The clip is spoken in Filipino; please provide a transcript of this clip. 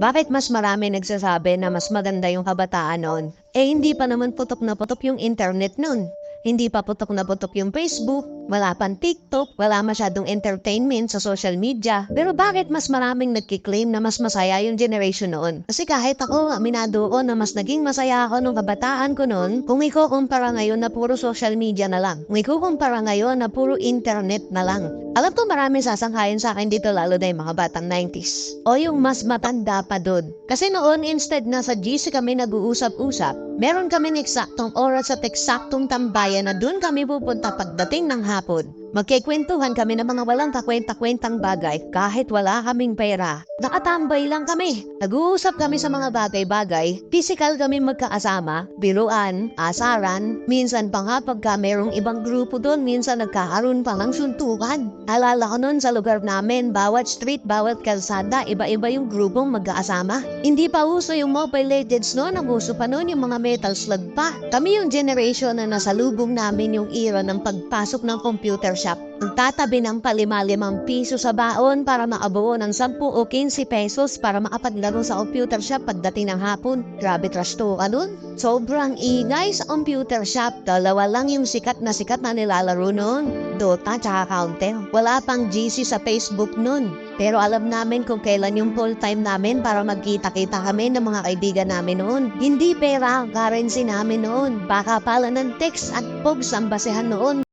Bakit mas marami nagsasabi na mas maganda yung kabataan noon? Eh hindi pa naman putok na putok yung internet noon. Hindi pa putok na putok yung Facebook, wala pang TikTok, wala masyadong entertainment sa social media. Pero bakit mas maraming nagkiklaim na mas masaya yung generation noon? Kasi kahit ako, aminado ko na mas naging masaya ako nung kabataan ko noon kung ikukumpara ngayon na puro social media na lang. Kung ikukumpara ngayon na puro internet na lang. Alam ko marami sasanghayin sa akin dito lalo na yung mga batang 90s. O yung mas matanda pa doon. Kasi noon instead na sa GC kami nag-uusap-usap, meron kami eksaktong oras at eksaktong tambayan na doon kami pupunta pagdating ng hapon. Magkikwentuhan kami ng mga walang kakwenta-kwentang bagay kahit wala kaming pera. Nakatambay lang kami. Nag-uusap kami sa mga bagay-bagay. Physical kami magkaasama, biruan, asaran. Minsan pa nga pagka merong ibang grupo doon, minsan nagkakaroon pa ng suntukan. Alala ko noon sa lugar namin, bawat street, bawat kalsada, iba-iba yung grupong magkaasama. Hindi pa uso yung mobile legends noon, ang uso pa noon yung mga metal slug pa. Kami yung generation na nasalubong namin yung era ng pagpasok ng computer shop. Nagtatabi ng palima-limang piso sa baon para makabuo ng 10 o 15 pesos para makapaglaro sa computer shop pagdating ng hapon. Grabe trash to ka nun. Sobrang ingay sa computer shop. Dalawa lang yung sikat na sikat na nilalaro nun. Dota tsaka Counter. Wala pang GC sa Facebook nun. Pero alam namin kung kailan yung full time namin para magkita-kita kami ng mga kaibigan namin noon. Hindi pera ang currency namin noon. Baka pala ng text at pogs ang basehan noon.